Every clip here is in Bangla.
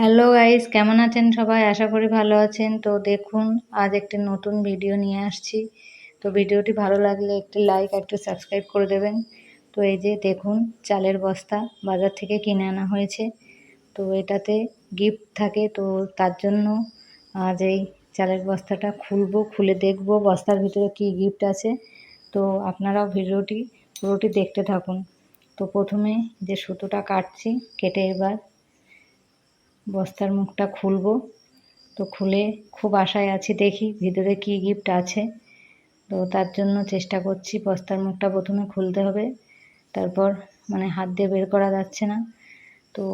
হ্যালো গাইস কেমন আছেন সবাই? আশা করি ভালো আছেন। তো দেখুন, আজ একটি নতুন ভিডিও নিয়ে আসছি। তো ভিডিওটি ভালো লাগলে একটি লাইক একটু সাবস্ক্রাইব করে দেবেন। তো এই যে দেখুন, চালের বস্তা বাজার থেকে কিনে আনা হয়েছে। তো এটাতে গিফট থাকে। তো তার জন্য আজ এই চালের বস্তাটা খুলবো, খুলে দেখব বস্তার ভিতরে কি গিফট আছে। তো আপনারাও ভিডিওটি পুরোটি দেখতে থাকুন। তো প্রথমে যে সুতোটা কাটছি, কেটে এবার বস্তার মুখটা খুলব। তো খুলে খুব আশায় আছি দেখি ভিতরে কি গিফট আছে। তো তার জন্য চেষ্টা করছি বস্তার মুখটা প্রথমে খুলতে হবে। তারপর মানে হাত দিয়ে বের করা যাচ্ছে না। তো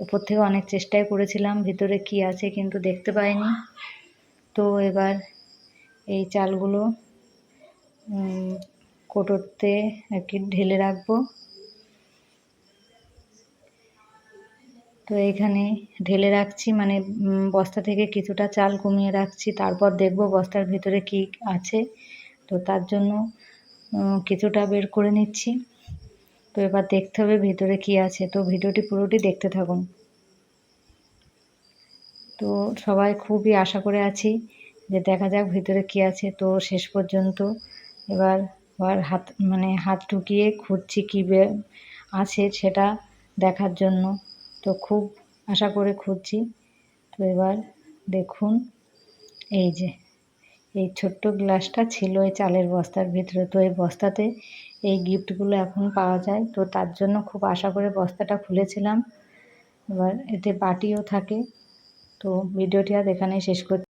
উপর থেকে অনেক চেষ্টাই করেছিলাম, ভিতরে কি আছে কিন্তু দেখতে পাইনি। তো এবার এই চালগুলো কোটোতে আর কি ঢেলে রাখব। তো এখানে ঢেলে রাখছি মানে বস্তা থেকে কিছুটা চাল কমিয়ে রাখছি। তারপর দেখব বস্তার ভিতরে কি আছে। তো তার জন্য কিছুটা বের করে নিচ্ছি। তো এবার দেখতে হবে ভিতরে কি আছে। তো ভিডিওটি পুরোটি দেখতে থাকুন। তো সবাই খুবই আশা করে আছি যে দেখা যাক ভিতরে কি আছে। তো শেষ পর্যন্ত এবার আবার হাত মানে হাত ঢুকিয়ে খুঁজছি কী আছে সেটা দেখার জন্য। তো খুব আশা করে খুঁজছি। তো এবার দেখুন, এই যে, এই ছোট্ট গ্লাসটা ছিল এই চালের বস্তার ভিতরে। তো এই বস্তাতে এই গিফটগুলো এখন পাওয়া যায়। তো তার জন্য খুব আশা করে বস্তাটা খুলেছিলাম। এবার এতে বাটিও থাকে। তো ভিডিওটি আর এখানেই শেষ করছি।